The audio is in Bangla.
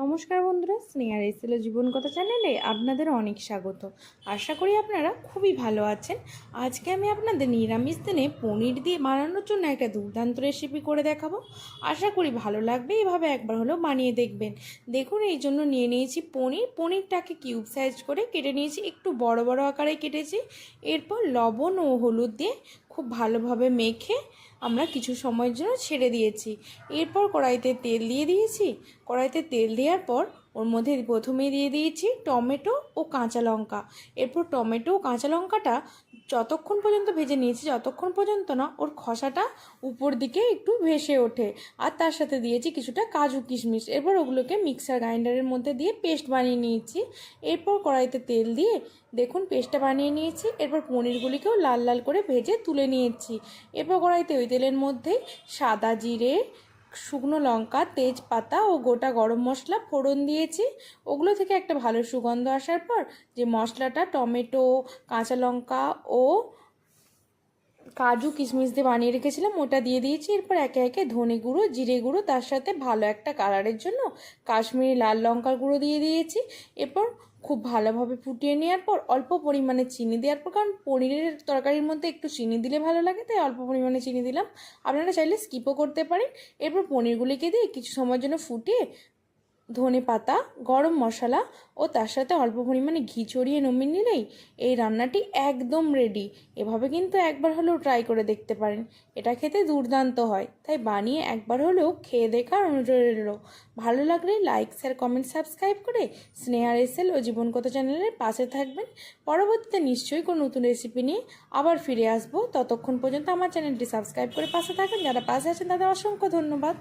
নমস্কার বন্ধুরা, স্নেহার এসেল জীবন কথা চ্যানেলে আপনাদের অনেক স্বাগত। আশা করি আপনারা খুবই ভালো আছেন। আজকে আমি আপনাদের নিরামিষ দিনে পনির দিয়ে বানানোর জন্য একটা দুর্দান্ত রেসিপি করে দেখাবো। আশা করি ভালো লাগবে, এভাবে একবার হলেও বানিয়ে দেখবেন। দেখুন, এই জন্য নিয়ে নিয়েছি পনির। পনিরটাকে কিউব সাইজ করে কেটে নিয়েছি, একটু বড় বড় আকারে কেটেছি। এরপর লবণ ও হলুদ দিয়ে খুব ভালোভাবে মেখে আমরা কিছু সময়ের জন্য ছেড়ে দিয়েছি। এরপর কড়াইতে তেল দিয়ে দিয়েছি। কড়াইতে তেল দেওয়ার পর ওর মধ্যে প্রথমে দিয়ে দিয়েছি টমেটো ও কাঁচা লঙ্কা। এরপর টমেটো ও কাঁচা লঙ্কাটা যতক্ষণ পর্যন্ত ভেজে নিয়েছি, যতক্ষণ পর্যন্ত না ওর খসাটা উপর দিকে একটু ভেসে ওঠে। আর তার সাথে দিয়েছি কিছুটা কাজু কিশমিশ। এরপর ওগুলোকে মিক্সার গ্রাইন্ডারের মধ্যে দিয়ে পেস্ট বানিয়ে নিয়েছি। এরপর কড়াইতে তেল দিয়ে দেখুন পেস্টটা বানিয়ে নিয়েছি। এরপর পনিরগুলিকেও লাল লাল করে ভেজে তুলে নিয়েছি। এরপর কড়াইতে ওই তেলের মধ্যেই সাদা জিরে শুকনো লঙ্কা, তেজপাতা ও গোটা গরম মশলা ফোড়ন দিয়েছি। ওগুলো থেকে একটা ভালো সুগন্ধ আসার পর যে মশলাটা টমেটো, কাঁচা লঙ্কা ও কাজু কিশমিশ দিয়ে বানিয়ে রেখেছিলাম, ওটা দিয়ে দিয়েছি। এরপর একে একে ধনে গুঁড়ো, জিরে গুঁড়ো, তার সাথে ভালো একটা কালারের জন্য কাশ্মীরি লাল লঙ্কার গুঁড়ো দিয়ে দিয়েছি। এরপর খুব ভালোভাবে ফুটিয়ে নেওয়ার পর অল্প পরিমাণে চিনি দেওয়ার পর, কারণ পনিরের তরকারির মধ্যে একটু চিনি দিলে ভালো লাগে, তাই অল্প পরিমাণে চিনি দিলাম। আপনারা চাইলে স্কিপও করতে পারেন। এরপর পনিরগুলিকে দিয়ে কিছু সময়ের জন্য ফুটিয়ে ধনে পাতা, গরম মশলা ও তার সাথে অল্প পরিমাণে ঘি ছড়িয়ে নমিয়ে নিলেই এই রান্নাটি একদম রেডি এভাবে কিন্তু একবার হলেও ট্রাই করে দেখতে পারেন। এটা খেতে দুর্দান্ত হয়। তাই বানিয়ে একবার হলেও খেয়ে দেখার অনুরোধ রইল। ভালো লাগলে লাইক শেয়ার কমেন্ট সাবস্ক্রাইব করে স্নেহার এসেল ও জীবনকথা চ্যানেলের পাশে থাকবেন। পরবর্তীতে নিশ্চয়ই কোনো নতুন রেসিপি নিয়ে আবার ফিরে আসব। ততক্ষণ পর্যন্ত আমার চ্যানেলটি সাবস্ক্রাইব করে পাশে থাকেন যারা পাশে আছেন তাদের অসংখ্য ধন্যবাদ।